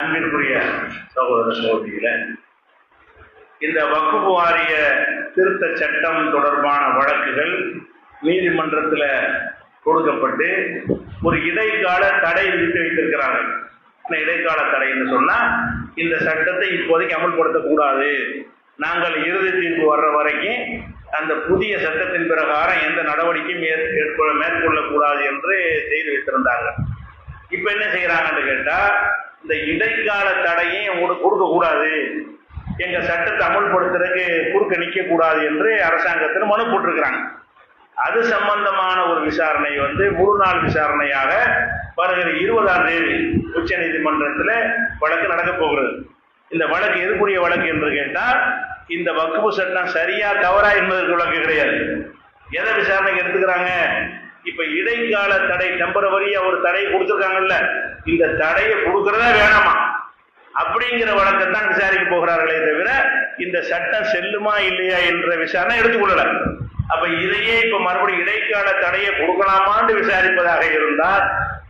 அன்பிற்குரிய சகோதர சகோதரிகள இந்த வக்குப்பு வாரிய திருத்த சட்டம் தொடர்பான வழக்குகள் நீதிமன்றத்தில் கொடுக்கப்பட்டு ஒரு இடைக்கால தடை விதித்து வைத்திருக்கிறாங்க இடைக்கால தடைன்னு சொன்னா இந்த சட்டத்தை இப்போதைக்கு அமல்படுத்தக்கூடாது. நாங்கள் இறுதி தீர்ப்பு வர்ற வரைக்கும் அந்த புதிய சட்டத்தின் பிரகாரம் எந்த நடவடிக்கையும் மேற்கொள்ள- மேற்கொள்ளக்கூடாது என்று செய்து வைத்திருந்தாங்க இப்போ என்ன செய்கிறாங்கன்னு கேட்டால் இந்த இடைக்கால தடையும் உங்களுக்கு கொடுக்க கூடாது எங்க சட்டத்தை அமல்படுத்துறதுக்கு குறுக்க நிற்கக்கூடாது கூடாது என்று அரசாங்கத்தில் மனு போட்டிருக்கிறாங்க. அது சம்பந்தமான ஒரு விசாரணை வந்து முழு நாள் விசாரணையாக வருகிற இருபதாம் தேதி உச்ச நீதிமன்றத்தில் வழக்கு நடக்க போகிறது. இந்த வழக்கு எதுக்குரிய வழக்கு என்று கேட்டால் இந்த வக்குப்பு சட்டம் சரியா தவறா என்பதற்கு வழக்கு கிடையாது. எதை விசாரணைக்கு எடுத்துக்கிறாங்க? இப்ப இடைக்கால தடை டெம்பரவரியா ஒரு தடை கொடுத்துருக்காங்கல்ல இந்த தடையை கொடுக்கறதா வேணாமா? அப்படிங்கிற வழக்கை தான் விசாரிக்க போகிறார்களே தவிர இந்த சட்டம் செல்லுமா இல்லையா என்ற விசாரணை எடுத்துக்கொள்ளல. அப்ப இதையே இப்ப மறுபடியும் இடைக்கால தடையை கொடுக்கலாமான்னு விசாரிப்பதாக இருந்தால்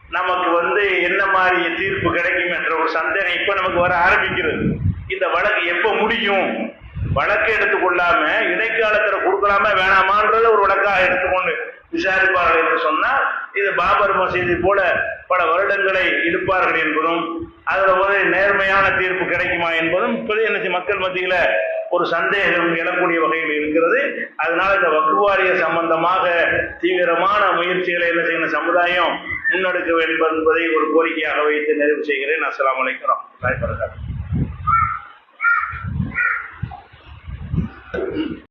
நமக்கு வந்து என்ன மாதிரி தீர்ப்பு கிடைக்கும் என்ற ஒரு சந்தேகம் இப்ப நமக்கு வர ஆரம்பிக்கிறது. இந்த வழக்கு எப்ப முடியும்? வழக்கு எடுத்துக்கொள்ளாம இடைக்காலத்துல கொடுக்கலாமா வேணாமான்றத ஒரு வழக்காக எடுத்துக்கொண்டு விசாரிப்பார்கள் என்று சொன்னால் இது பாபர் மசீதி போல பல வருடங்களை இழுப்பார்கள் என்பதும் அதுல ஒரு நேர்மையான தீர்ப்பு கிடைக்குமா என்பதும் இப்போது என்ன மக்கள் மத்தியில ஒரு சந்தேகம் எழக்கூடிய வகையில் இருக்கிறது. அதனால இந்த வக்குவாரிய சம்பந்தமாக தீவிரமான முயற்சிகளை என்ன செய்யணும் சமுதாயம் முன்னெடுக்க வேண்டும் என்பதை ஒரு கோரிக்கையாக வைத்து நிறைவு செய்கிறேன். அஸ்லாம் வலைக்கிறோம்